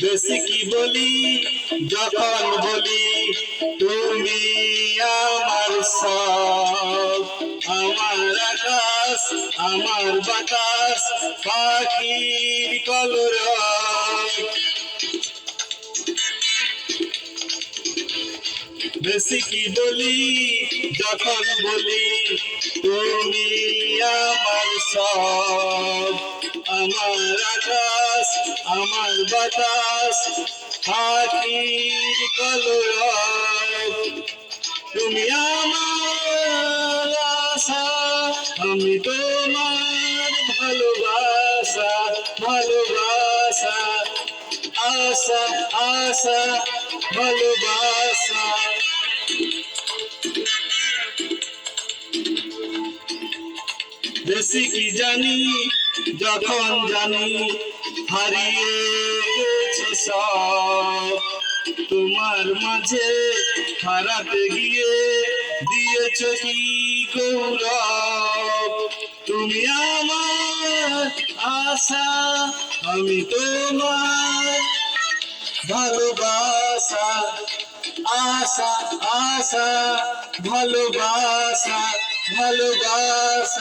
বেশি কি বলি? যখন বলি, তুমি আমার সব, আমার আকাশ, আমার বাতাস, পাখির কলরব বেশি কি বলি? যখন বলি, তুমি আমার সব আমার আকাশ আমার বাতাস, পাখির কলরব। তুমি আমার আশা, আমি তোমার ভালোবাসা ভালোবাসা, আশা আশা, ভালোবাসা। বেশি কি জানি, যখন জানি হারিয়ে সব। তোমার মাঝে হারাতে গিয়ে দিয়েছ কি গৌরব? তুমি আমার আশা, আমি তোমার ভালোবাসা, আশা আশা, ভালোবাসা ভালোবাসা।